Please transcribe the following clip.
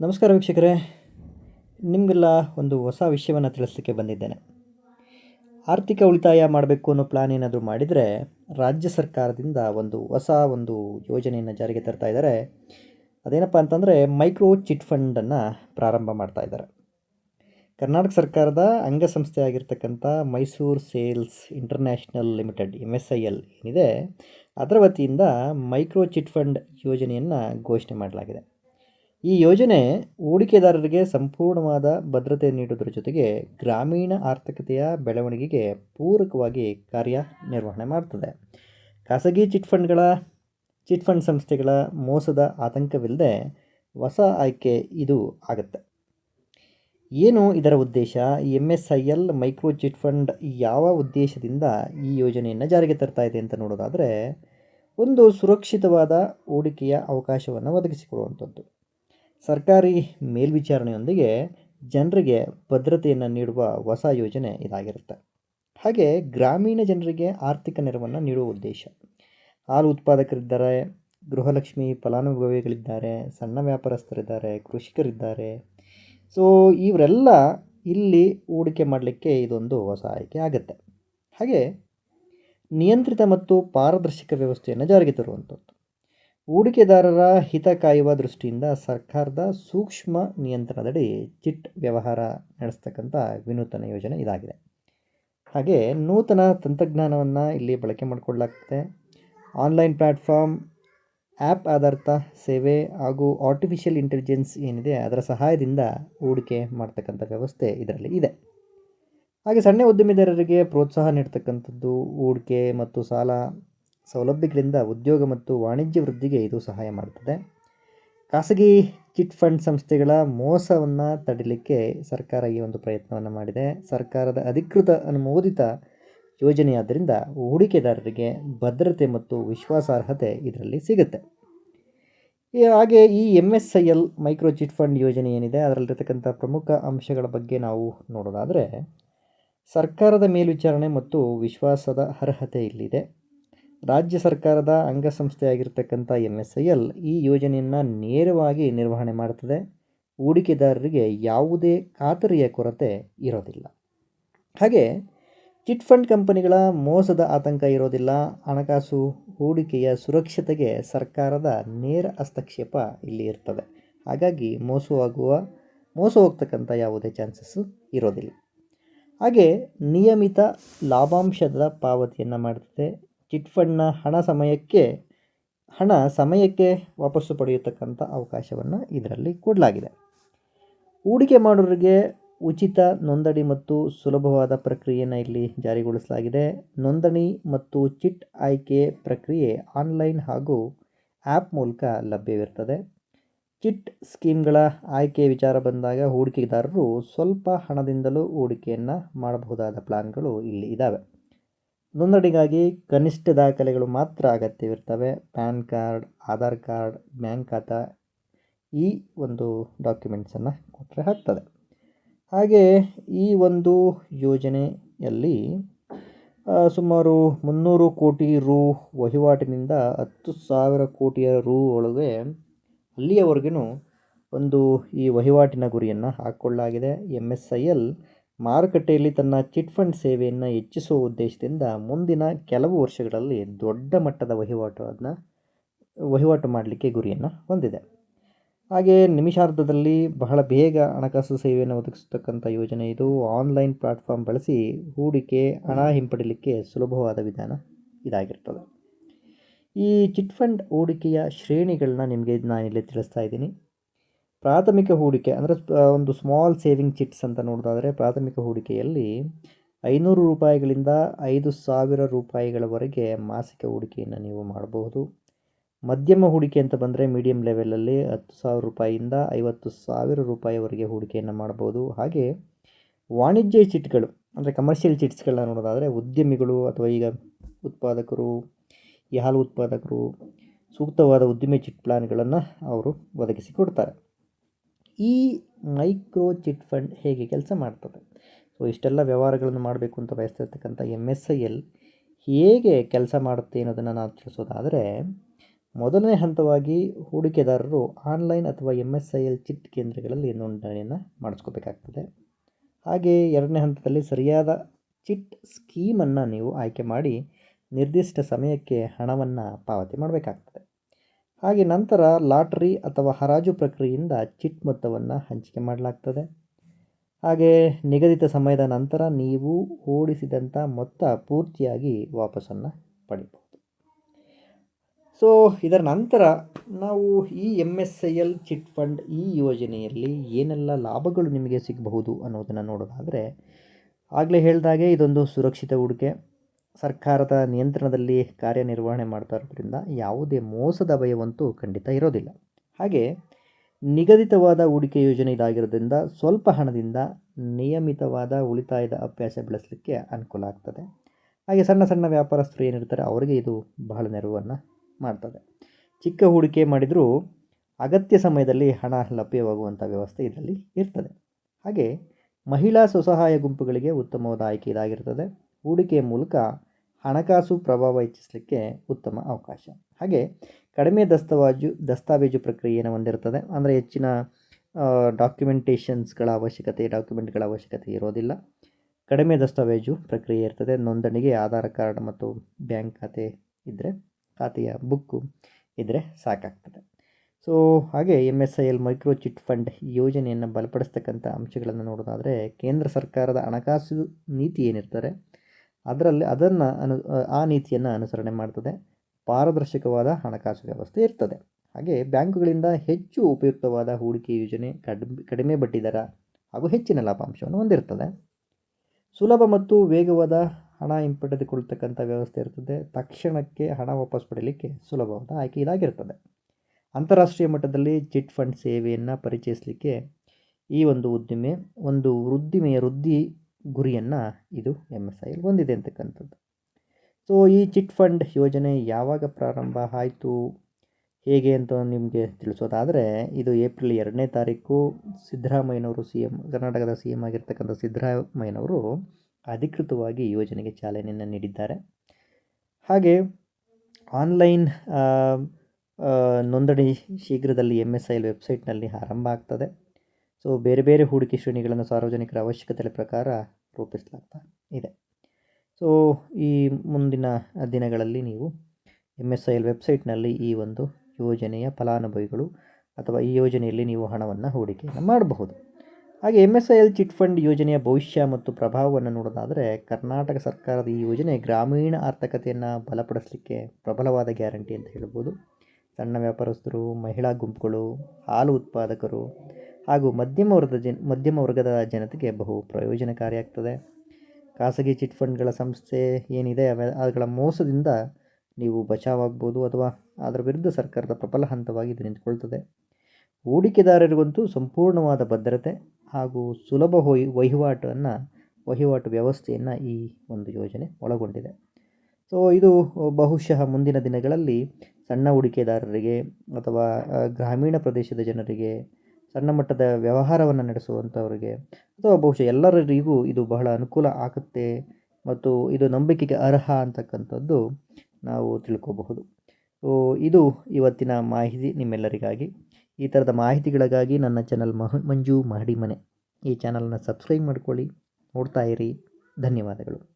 ನಮಸ್ಕಾರ ವೀಕ್ಷಕರೇ. ನಿಮಗೆಲ್ಲ ಒಂದು ಹೊಸ ವಿಷಯವನ್ನು ತಿಳಿಸ್ಲಿಕ್ಕೆ ಬಂದಿದ್ದೇನೆ. ಆರ್ಥಿಕ ಉಳಿತಾಯ ಮಾಡಬೇಕು ಅನ್ನೋ ಪ್ಲಾನ್ ಏನಾದರೂ ಮಾಡಿದರೆ ರಾಜ್ಯ ಸರ್ಕಾರದಿಂದ ಒಂದು ಹೊಸ ಒಂದು ಯೋಜನೆಯನ್ನು ಜಾರಿಗೆ ತರ್ತಾ ಇದ್ದಾರೆ. ಅದೇನಪ್ಪ ಅಂತಂದರೆ ಮೈಕ್ರೋ ಚಿಟ್ ಫಂಡನ್ನು ಪ್ರಾರಂಭ ಮಾಡ್ತಾ ಇದ್ದಾರೆ. ಕರ್ನಾಟಕ ಸರ್ಕಾರದ ಅಂಗಸಂಸ್ಥೆ ಆಗಿರ್ತಕ್ಕಂಥ Mysore Sales International Limited M S I L ಏನಿದೆ, ಅದರ ವತಿಯಿಂದ ಮೈಕ್ರೋ ಚಿಟ್ ಫಂಡ್ ಯೋಜನೆಯನ್ನು ಘೋಷಣೆ ಮಾಡಲಾಗಿದೆ. ಈ ಯೋಜನೆ ಹೂಡಿಕೆದಾರರಿಗೆ ಸಂಪೂರ್ಣವಾದ ಭದ್ರತೆ ನೀಡುವುದರ ಜೊತೆಗೆ ಗ್ರಾಮೀಣ ಆರ್ಥಿಕತೆಯ ಬೆಳವಣಿಗೆಗೆ ಪೂರಕವಾಗಿ ಕಾರ್ಯನಿರ್ವಹಣೆ ಮಾಡ್ತದೆ. ಖಾಸಗಿ ಚಿಟ್ ಫಂಡ್ಗಳ, ಚಿಟ್ ಫಂಡ್ ಸಂಸ್ಥೆಗಳ ಮೋಸದ ಆತಂಕವಿಲ್ಲದೆ ಹೊಸ ಆಯ್ಕೆ ಇದು ಆಗುತ್ತೆ. ಏನು ಇದರ ಉದ್ದೇಶ? M S I L micro chit fund ಯಾವ ಉದ್ದೇಶದಿಂದ ಈ ಯೋಜನೆಯನ್ನು ಜಾರಿಗೆ ತರ್ತಾ ಇದೆ ಅಂತ ನೋಡೋದಾದರೆ, ಒಂದು ಸುರಕ್ಷಿತವಾದ ಹೂಡಿಕೆಯ ಅವಕಾಶವನ್ನು ಒದಗಿಸಿಕೊಡುವಂಥದ್ದು. ಸರ್ಕಾರಿ ಮೇಲ್ವಿಚಾರಣೆಯೊಂದಿಗೆ ಜನರಿಗೆ ಭದ್ರತೆಯನ್ನು ನೀಡುವ ಹೊಸ ಯೋಜನೆ ಇದಾಗಿರುತ್ತೆ. ಹಾಗೆ ಗ್ರಾಮೀಣ ಜನರಿಗೆ ಆರ್ಥಿಕ ನೆರವನ್ನು ನೀಡುವ ಉದ್ದೇಶ. ಹಾಲು ಉತ್ಪಾದಕರಿದ್ದಾರೆ, ಗೃಹಲಕ್ಷ್ಮಿ ಫಲಾನುಭವಿಗಳಿದ್ದಾರೆ, ಸಣ್ಣ ವ್ಯಾಪಾರಸ್ಥರಿದ್ದಾರೆ, ಕೃಷಿಕರಿದ್ದಾರೆ. ಸೊ ಇವರೆಲ್ಲ ಇಲ್ಲಿ ಹೂಡಿಕೆ ಮಾಡಲಿಕ್ಕೆ ಇದೊಂದು ಹೊಸ ಆಯ್ಕೆ ಆಗುತ್ತೆ. ಹಾಗೆ ನಿಯಂತ್ರಿತ ಮತ್ತು ಪಾರದರ್ಶಕ ವ್ಯವಸ್ಥೆಯನ್ನು ಜಾರಿಗೆ ತರುವಂಥದ್ದು. ಹೂಡಿಕೆದಾರರ ಹಿತ ಕಾಯುವ ದೃಷ್ಟಿಯಿಂದ ಸರ್ಕಾರದ ಸೂಕ್ಷ್ಮ ನಿಯಂತ್ರಣದಡಿ ಚಿಟ್ ವ್ಯವಹಾರ ನಡೆಸ್ತಕ್ಕಂಥ ವಿನೂತನ ಯೋಜನೆ ಇದಾಗಿದೆ. ಹಾಗೆ ನೂತನ ತಂತ್ರಜ್ಞಾನವನ್ನು ಇಲ್ಲಿ ಬಳಕೆ ಮಾಡಿಕೊಳ್ಳಲಾಗ್ತದೆ. ಆನ್ಲೈನ್ ಪ್ಲ್ಯಾಟ್ಫಾರ್ಮ್ ಆ್ಯಪ್ ಆಧಾರಿತ ಸೇವೆ ಹಾಗೂ ಆರ್ಟಿಫಿಷಿಯಲ್ ಇಂಟೆಲಿಜೆನ್ಸ್ ಏನಿದೆ ಅದರ ಸಹಾಯದಿಂದ ಹೂಡಿಕೆ ಮಾಡ್ತಕ್ಕಂಥ ವ್ಯವಸ್ಥೆ ಇದರಲ್ಲಿ ಇದೆ. ಹಾಗೆ ಸಣ್ಣ ಉದ್ಯಮಿದಾರರಿಗೆ ಪ್ರೋತ್ಸಾಹ ನೀಡ್ತಕ್ಕಂಥದ್ದು ಹೂಡಿಕೆ ಮತ್ತು ಸಾಲ ಸೌಲಭ್ಯಗಳಿಂದ ಉದ್ಯೋಗ ಮತ್ತು ವಾಣಿಜ್ಯ ವೃದ್ಧಿಗೆ ಇದು ಸಹಾಯ ಮಾಡ್ತದೆ. ಖಾಸಗಿ ಚಿಟ್ ಫಂಡ್ ಸಂಸ್ಥೆಗಳ ಮೋಸವನ್ನು ತಡಿಲಿಕ್ಕೆ ಸರ್ಕಾರ ಈ ಒಂದು ಪ್ರಯತ್ನವನ್ನು ಮಾಡಿದೆ. ಸರ್ಕಾರದ ಅಧಿಕೃತ ಅನುಮೋದಿತ ಯೋಜನೆಯಾದ್ದರಿಂದ ಹೂಡಿಕೆದಾರರಿಗೆ ಭದ್ರತೆ ಮತ್ತು ವಿಶ್ವಾಸಾರ್ಹತೆ ಇದರಲ್ಲಿ ಸಿಗುತ್ತೆ. ಹಾಗೆ ಈ M S I L micro chit fund ಯೋಜನೆ ಏನಿದೆ, ಅದರಲ್ಲಿರ್ತಕ್ಕಂಥ ಪ್ರಮುಖ ಅಂಶಗಳ ಬಗ್ಗೆ ನಾವು ನೋಡೋದಾದರೆ, ಸರ್ಕಾರದ ಮೇಲ್ವಿಚಾರಣೆ ಮತ್ತು ವಿಶ್ವಾಸದ ಅರ್ಹತೆ ಇಲ್ಲಿದೆ. ರಾಜ್ಯ ಸರ್ಕಾರದ ಅಂಗಸಂಸ್ಥೆಯಾಗಿರ್ತಕ್ಕಂಥ ಎಂ ಎಸ್ ಐ ಎಲ್ ಈ ಯೋಜನೆಯನ್ನು ನೇರವಾಗಿ ನಿರ್ವಹಣೆ ಮಾಡುತ್ತದೆ ಹೂಡಿಕೆದಾರರಿಗೆ ಯಾವುದೇ ಖಾತರಿಯ ಕೊರತೆ ಇರೋದಿಲ್ಲ. ಹಾಗೆ ಚಿಟ್ ಫಂಡ್ ಕಂಪನಿಗಳ ಮೋಸದ ಆತಂಕ ಇರೋದಿಲ್ಲ. ಹಣಕಾಸು ಹೂಡಿಕೆಯ ಸುರಕ್ಷತೆಗೆ ಸರ್ಕಾರದ ನೇರ ಹಸ್ತಕ್ಷೇಪ ಇಲ್ಲಿ ಇರ್ತದೆ. ಹಾಗಾಗಿ ಮೋಸವಾಗುವ, ಮೋಸ ಹೋಗ್ತಕ್ಕಂಥ ಯಾವುದೇ ಚಾನ್ಸಸ್ಸು ಇರೋದಿಲ್ಲ. ಹಾಗೆ ನಿಯಮಿತ ಲಾಭಾಂಶದ ಪಾವತಿಯನ್ನು ಮಾಡ್ತದೆ. ಚಿಟ್ ಫಂಡ್ನ ಹಣ ಸಮಯಕ್ಕೆ ಹಣ ಸಮಯಕ್ಕೆ ವಾಪಸ್ಸು ಪಡೆಯತಕ್ಕಂಥ ಅವಕಾಶವನ್ನು ಇದರಲ್ಲಿ ಕೊಡಲಾಗಿದೆ. ಹೂಡಿಕೆ ಮಾಡೋರಿಗೆ ಉಚಿತ ನೋಂದಣಿ ಮತ್ತು ಸುಲಭವಾದ ಪ್ರಕ್ರಿಯೆಯನ್ನು ಇಲ್ಲಿ ಜಾರಿಗೊಳಿಸಲಾಗಿದೆ. ನೋಂದಣಿ ಮತ್ತು ಚಿಟ್ ಆಯ್ಕೆ ಪ್ರಕ್ರಿಯೆ ಆನ್ಲೈನ್ ಹಾಗೂ ಆ್ಯಪ್ ಮೂಲಕ ಲಭ್ಯವಿರ್ತದೆ ಚಿಟ್ ಸ್ಕೀಮ್ಗಳ ಆಯ್ಕೆ ವಿಚಾರ ಬಂದಾಗ ಹೂಡಿಕೆದಾರರು ಸ್ವಲ್ಪ ಹಣದಿಂದಲೂ ಹೂಡಿಕೆಯನ್ನು ಮಾಡಬಹುದಾದ ಪ್ಲಾನ್ಗಳು ಇಲ್ಲಿ ಇದ್ದಾವೆ ನೋಂದಣಿಗಾಗಿ ಕನಿಷ್ಠ ದಾಖಲೆಗಳು ಮಾತ್ರ ಅಗತ್ಯವಿರ್ತವೆ. PAN card, Aadhaar card, bank ಖಾತಾ ಈ ಒಂದು ಡಾಕ್ಯುಮೆಂಟ್ಸನ್ನು ಕೊಟ್ಟರೆ ಆಗ್ತದೆ. ಹಾಗೆ ಈ ಒಂದು ಯೋಜನೆಯಲ್ಲಿ ಸುಮಾರು ಮುನ್ನೂರು ಕೋಟಿ ರೂ ವಹಿವಾಟಿನಿಂದ ಹತ್ತು ಸಾವಿರ ಕೋಟಿಯ ರೂ ಒಳಗೆ ಅಲ್ಲಿಯವರೆಗೂ ಒಂದು ಈ ವಹಿವಾಟಿನ ಗುರಿಯನ್ನು ಹಾಕ್ಕೊಳ್ಳಲಾಗಿದೆ ಎಂ ಎಸ್ ಐ ಎಲ್ ಮಾರುಕಟ್ಟೆಯಲ್ಲಿ ತನ್ನ ಚಿಟ್ ಫಂಡ್ ಸೇವೆಯನ್ನು ಹೆಚ್ಚಿಸುವ ಉದ್ದೇಶದಿಂದ ಮುಂದಿನ ಕೆಲವು ವರ್ಷಗಳಲ್ಲಿ ದೊಡ್ಡ ಮಟ್ಟದ ವಹಿವಾಟು ಅದನ್ನ ವಹಿವಾಟು ಮಾಡಲಿಕ್ಕೆ ಗುರಿಯನ್ನು ಹೊಂದಿದೆ. ಹಾಗೆ ನಿಮಿಷಾರ್ಧದಲ್ಲಿ ಬಹಳ ಬೇಗ ಹಣಕಾಸು ಸೇವೆಯನ್ನು ಒದಗಿಸ್ತಕ್ಕಂಥ ಯೋಜನೆ ಇದು. ಆನ್ಲೈನ್ ಪ್ಲಾಟ್ಫಾರ್ಮ್ ಬಳಸಿ ಹೂಡಿಕೆ, ಹಣ ಹಿಂಪಡಿಲಿಕ್ಕೆ ಸುಲಭವಾದ ವಿಧಾನ ಇದಾಗಿರ್ತದೆ. ಈ ಚಿಟ್ ಫಂಡ್ ಹೂಡಿಕೆಯ ಶ್ರೇಣಿಗಳನ್ನ ನಿಮಗೆ ನಾನಿಲ್ಲಿ ತಿಳಿಸ್ತಾ ಇದ್ದೀನಿ. ಪ್ರಾಥಮಿಕ ಹೂಡಿಕೆ ಅಂದರೆ ಒಂದು ಸ್ಮಾಲ್ ಸೇವಿಂಗ್ ಚಿಟ್ಸ್ ಅಂತ ನೋಡೋದಾದರೆ ಪ್ರಾಥಮಿಕ ಹೂಡಿಕೆಯಲ್ಲಿ ಐನೂರು ರೂಪಾಯಿಗಳಿಂದ ಐದು ಸಾವಿರ ರೂಪಾಯಿಗಳವರೆಗೆ ಮಾಸಿಕ ಹೂಡಿಕೆಯನ್ನು ನೀವು ಮಾಡಬಹುದು. ಮಧ್ಯಮ ಹೂಡಿಕೆ ಅಂತ ಬಂದರೆ ಮೀಡಿಯಂ ಲೆವೆಲಲ್ಲಿ ಹತ್ತು ಸಾವಿರ ರೂಪಾಯಿಯಿಂದ ಐವತ್ತು ಸಾವಿರ ರೂಪಾಯಿವರೆಗೆ ಹೂಡಿಕೆಯನ್ನು ಮಾಡ್ಬೋದು ಹಾಗೆ ವಾಣಿಜ್ಯ ಚಿಟ್ಗಳು ಅಂದರೆ ಕಮರ್ಷಿಯಲ್ ಚಿಟ್ಸ್ಗಳನ್ನ ನೋಡೋದಾದರೆ ಉದ್ಯಮಿಗಳು ಅಥವಾ ಈಗ ಉತ್ಪಾದಕರು ಈ ಹಾಲು ಉತ್ಪಾದಕರು ಸೂಕ್ತವಾದ ಉದ್ದಿಮೆ ಚಿಟ್ ಪ್ಲಾನ್ಗಳನ್ನು ಅವರು ಒದಗಿಸಿಕೊಡ್ತಾರೆ. ಈ ಮೈಕ್ರೋ ಚಿಟ್ ಫಂಡ್ ಹೇಗೆ ಕೆಲಸ ಮಾಡ್ತದೆ? ಸೊ ಇಷ್ಟೆಲ್ಲ ವ್ಯವಹಾರಗಳನ್ನು ಮಾಡಬೇಕು ಅಂತ ಬಯಸ್ತಿರ್ತಕ್ಕಂಥ ಎಂ ಎಸ್ ಐ ಎಲ್ ಹೇಗೆ ಕೆಲಸ ಮಾಡುತ್ತೆ ಅನ್ನೋದನ್ನು ನಾವು ತಿಳಿಸೋದಾದರೆ, ಮೊದಲನೇ ಹಂತವಾಗಿ ಹೂಡಿಕೆದಾರರು ಆನ್ಲೈನ್ ಅಥವಾ M S I L chit ಕೇಂದ್ರಗಳಲ್ಲಿ ನೋಂದಣಿಯನ್ನು ಮಾಡಿಸ್ಕೋಬೇಕಾಗ್ತದೆ. ಹಾಗೆಯೇ ಎರಡನೇ ಹಂತದಲ್ಲಿ ಸರಿಯಾದ ಚಿಟ್ ಸ್ಕೀಮನ್ನು ನೀವು ಆಯ್ಕೆ ಮಾಡಿ ನಿರ್ದಿಷ್ಟ ಸಮಯಕ್ಕೆ ಹಣವನ್ನು ಪಾವತಿ ಮಾಡಬೇಕಾಗ್ತದೆ. ಹಾಗೆ ನಂತರ ಲಾಟ್ರಿ ಅಥವಾ ಹರಾಜು ಪ್ರಕ್ರಿಯೆಯಿಂದ ಚಿಟ್ ಮೊತ್ತವನ್ನು ಹಂಚಿಕೆ ಮಾಡಲಾಗ್ತದೆ. ಹಾಗೆ ನಿಗದಿತ ಸಮಯದ ನಂತರ ನೀವು ಓಡಿಸಿದಂಥ ಮೊತ್ತ ಪೂರ್ತಿಯಾಗಿ ವಾಪಸ್ಸನ್ನು ಪಡಿಬೋದು ಸೊ ಇದರ ನಂತರ ನಾವು ಈ M S I L chit fund ಈ ಯೋಜನೆಯಲ್ಲಿ ಏನೆಲ್ಲ ಲಾಭಗಳು ನಿಮಗೆ ಸಿಗಬಹುದು ಅನ್ನೋದನ್ನು ನೋಡೋದಾದರೆ, ಆಗಲೇ ಹೇಳಿದಾಗೆ ಇದೊಂದು ಸುರಕ್ಷಿತ ಹೂಡಿಕೆ. ಸರ್ಕಾರದ ನಿಯಂತ್ರಣದಲ್ಲಿ ಕಾರ್ಯನಿರ್ವಹಣೆ ಮಾಡ್ತಾ ಇರೋದ್ರಿಂದ ಯಾವುದೇ ಮೋಸದ ಭಯವಂತೂ ಖಂಡಿತ ಇರೋದಿಲ್ಲ. ಹಾಗೆ ನಿಗದಿತವಾದ ಹೂಡಿಕೆ ಯೋಜನೆ ಇದಾಗಿರೋದ್ರಿಂದ ಸ್ವಲ್ಪ ಹಣದಿಂದ ನಿಯಮಿತವಾದ ಉಳಿತಾಯದ ಅಭ್ಯಾಸ ಬೆಳೆಸಲಿಕ್ಕೆ ಅನುಕೂಲ ಆಗ್ತದೆ. ಹಾಗೆ ಸಣ್ಣ ಸಣ್ಣ ವ್ಯಾಪಾರಸ್ಥರು ಏನಿರ್ತಾರೆ ಅವರಿಗೆ ಇದು ಬಹಳ ನೆರವನ್ನು ಮಾಡ್ತದೆ. ಚಿಕ್ಕ ಹೂಡಿಕೆ ಮಾಡಿದರೂ ಅಗತ್ಯ ಸಮಯದಲ್ಲಿ ಹಣ ಲಭ್ಯವಾಗುವಂಥ ವ್ಯವಸ್ಥೆ ಇದರಲ್ಲಿ ಇರ್ತದೆ. ಹಾಗೆ ಮಹಿಳಾ ಸ್ವಸಹಾಯ ಗುಂಪುಗಳಿಗೆ ಉತ್ತಮವಾದ ಆಯ್ಕೆ ಇದಾಗಿರ್ತದೆ. ಹೂಡಿಕೆಯ ಮೂಲಕ ಹಣಕಾಸು ಪ್ರಭಾವ ಹೆಚ್ಚಿಸಲಿಕ್ಕೆ ಉತ್ತಮ ಅವಕಾಶ. ಹಾಗೆ ಕಡಿಮೆ ದಸ್ತಾವಾಜು, ದಸ್ತಾವೇಜು ಪ್ರಕ್ರಿಯೆಯನ್ನು ಹೊಂದಿರ್ತದೆ ಅಂದರೆ ಹೆಚ್ಚಿನ ಡಾಕ್ಯುಮೆಂಟೇಷನ್ಸ್ಗಳ ಅವಶ್ಯಕತೆ ಡಾಕ್ಯುಮೆಂಟ್ಗಳ ಅವಶ್ಯಕತೆ ಇರೋದಿಲ್ಲ. ಕಡಿಮೆ ದಸ್ತಾವೇಜು ಪ್ರಕ್ರಿಯೆ ಇರ್ತದೆ. ನೋಂದಣಿಗೆ ಆಧಾರ್ ಕಾರ್ಡ್ ಮತ್ತು ಬ್ಯಾಂಕ್ ಖಾತೆ ಇದ್ದರೆ ಖಾತೆಯ ಬುಕ್ಕು ಇದ್ದರೆ ಸಾಕಾಗ್ತದೆ. ಸೊ ಹಾಗೆ M S I L micro chit fund ಯೋಜನೆಯನ್ನು ಬಲಪಡಿಸ್ತಕ್ಕಂಥ ಅಂಶಗಳನ್ನು ನೋಡೋದಾದರೆ, ಕೇಂದ್ರ ಸರ್ಕಾರದ ಹಣಕಾಸು ನೀತಿ ಏನಿರ್ತಾರೆ ಅದರಲ್ಲಿ ಅದನ್ನು ಅನು ಆ ನೀತಿಯನ್ನು ಅನುಸರಣೆ ಮಾಡ್ತದೆ. ಪಾರದರ್ಶಕವಾದ ಹಣಕಾಸು ವ್ಯವಸ್ಥೆ ಇರ್ತದೆ. ಹಾಗೆ ಬ್ಯಾಂಕುಗಳಿಂದ ಹೆಚ್ಚು ಉಪಯುಕ್ತವಾದ ಹೂಡಿಕೆ ಯೋಜನೆ, ಕಡಿಮೆ ಕಡಿಮೆ ಬಡ್ಡಿದರ ಹಾಗೂ ಹೆಚ್ಚಿನ ಲಾಭಾಂಶವನ್ನು ಹೊಂದಿರ್ತದೆ. ಸುಲಭ ಮತ್ತು ವೇಗವಾದ ಹಣ ಹಿಂಪಡೆದುಕೊಳ್ತಕ್ಕಂಥ ವ್ಯವಸ್ಥೆ ಇರ್ತದೆ. ತಕ್ಷಣಕ್ಕೆ ಹಣ ವಾಪಸ್ ಪಡೀಲಿಕ್ಕೆ ಸುಲಭವಾದ ಆಯ್ಕೆ ಇದಾಗಿರ್ತದೆ. ಅಂತಾರಾಷ್ಟ್ರೀಯ ಮಟ್ಟದಲ್ಲಿ ಚಿಟ್ ಫಂಡ್ ಸೇವೆಯನ್ನು ಪರಿಚಯಿಸಲಿಕ್ಕೆ ಈ ಒಂದು ಉದ್ದಿಮೆ, ಒಂದು ವೃದ್ಧಿಮೆಯ ವೃದ್ಧಿ ಗುರಿಯನ್ನು ಇದು ಎಂ ಎಸ್ ಐಲ್ ಹೊಂದಿದೆ ಅಂತಕ್ಕಂಥದ್ದು. ಸೊ ಈ ಚಿಟ್ ಫಂಡ್ ಯೋಜನೆ ಯಾವಾಗ ಪ್ರಾರಂಭ ಆಯಿತು? ಹೇಗೆ ಅಂತ ನಿಮಗೆ ತಿಳಿಸೋದಾದರೆ, ಇದು ಏಪ್ರಿಲ್ ಎರಡನೇ ತಾರೀಕು ಸಿದ್ದರಾಮಯ್ಯನವರು ಸಿ ಎಂ ಕರ್ನಾಟಕದ ಸಿ ಎಂ ಆಗಿರ್ತಕ್ಕಂಥ ಸಿದ್ದರಾಮಯ್ಯನವರು ಅಧಿಕೃತವಾಗಿ ಯೋಜನೆಗೆ ಚಾಲನೆಯನ್ನು ನೀಡಿದ್ದಾರೆ. ಹಾಗೆ ಆನ್ಲೈನ್ ನೋಂದಣಿ ಶೀಘ್ರದಲ್ಲಿ ಎಂ ಎಸ್ ಐ ಎಲ್ ವೆಬ್ಸೈಟ್ನಲ್ಲಿ ಆರಂಭ ಆಗ್ತದೆ. ಸೊ ಬೇರೆ ಬೇರೆ ಹೂಡಿಕೆ ಶ್ರೇಣಿಗಳನ್ನು ಸಾರ್ವಜನಿಕರ ಅವಶ್ಯಕತೆಗಳ ಪ್ರಕಾರ ರೂಪಿಸಲಾಗ್ತಾ ಇದೆ. ಸೊ ಈ ಮುಂದಿನ ದಿನಗಳಲ್ಲಿ ನೀವು ಎಂ ಎಸ್ ಐ ಎಲ್ ವೆಬ್ಸೈಟ್ನಲ್ಲಿ ಈ ಒಂದು ಯೋಜನೆಯ ಫಲಾನುಭವಿಗಳು ಅಥವಾ ಈ ಯೋಜನೆಯಲ್ಲಿ ನೀವು ಹಣವನ್ನು ಹೂಡಿಕೆಯನ್ನು ಮಾಡಬಹುದು. ಹಾಗೆ M S I L chit fund ಯೋಜನೆಯ ಭವಿಷ್ಯ ಮತ್ತು ಪ್ರಭಾವವನ್ನು ನೋಡೋದಾದರೆ ಕರ್ನಾಟಕ ಸರ್ಕಾರದ ಈ ಯೋಜನೆ ಗ್ರಾಮೀಣ ಆರ್ಥಿಕತೆಯನ್ನು ಬಲಪಡಿಸಲಿಕ್ಕೆ ಪ್ರಬಲವಾದ ಗ್ಯಾರಂಟಿ ಅಂತ ಹೇಳ್ಬೋದು. ಸಣ್ಣ ವ್ಯಾಪಾರಸ್ಥರು, ಮಹಿಳಾ ಗುಂಪುಗಳು, ಹಾಲು ಉತ್ಪಾದಕರು ಹಾಗೂ ಮಧ್ಯಮ ವರ್ಗದ ಜನ, ಮಧ್ಯಮ ವರ್ಗದ ಜನತೆಗೆ ಬಹು ಪ್ರಯೋಜನಕಾರಿಯಾಗ್ತದೆ. ಖಾಸಗಿ ಚಿಟ್ ಫಂಡ್ಗಳ ಸಂಸ್ಥೆ ಏನಿದೆ, ಅವೆ, ಅವುಗಳ ಮೋಸದಿಂದ ನೀವು ಬಚಾವಾಗ್ಬೋದು ಅಥವಾ ಅದರ ವಿರುದ್ಧ ಸರ್ಕಾರದ ಪ್ರಬಲ ಹಂತವಾಗಿ ಇದು ನಿಂತ್ಕೊಳ್ತದೆ. ಹೂಡಿಕೆದಾರರಿಗಂತೂ ಸಂಪೂರ್ಣವಾದ ಭದ್ರತೆ ಹಾಗೂ ಸುಲಭ ಹೊಯ್, ವಹಿವಾಟನ್ನು, ವಹಿವಾಟು ವ್ಯವಸ್ಥೆಯನ್ನು ಈ ಒಂದು ಯೋಜನೆ ಒಳಗೊಂಡಿದೆ. ಸೊ, ಇದು ಬಹುಶಃ ಮುಂದಿನ ದಿನಗಳಲ್ಲಿ ಸಣ್ಣ ಹೂಡಿಕೆದಾರರಿಗೆ ಅಥವಾ ಗ್ರಾಮೀಣ ಪ್ರದೇಶದ ಜನರಿಗೆ ಸಣ್ಣ ಮಟ್ಟದ ವ್ಯವಹಾರವನ್ನು ನಡೆಸುವಂಥವ್ರಿಗೆ ಅಥವಾ ಬಹುಶಃ ಎಲ್ಲರಿಗೂ ಇದು ಬಹಳ ಅನುಕೂಲ ಆಗುತ್ತೆ ಮತ್ತು ಇದು ನಂಬಿಕೆಗೆ ಅರ್ಹ ಅಂತಕ್ಕಂಥದ್ದು ನಾವು ತಿಳ್ಕೋಬಹುದು. ಇದು ಇವತ್ತಿನ ಮಾಹಿತಿ ನಿಮ್ಮೆಲ್ಲರಿಗಾಗಿ. ಈ ಥರದ ಮಾಹಿತಿಗಳಿಗಾಗಿ ನನ್ನ ಚಾನಲ್ ಮಹ, ಮಂಜು ಮಹಡಿ ಮನೆ. ಈ ಚಾನಲನ್ನು ಸಬ್ಸ್ಕ್ರೈಬ್ ಮಾಡ್ಕೊಳ್ಳಿ. ನೋಡ್ತಾ ಇರಿ. ಧನ್ಯವಾದಗಳು.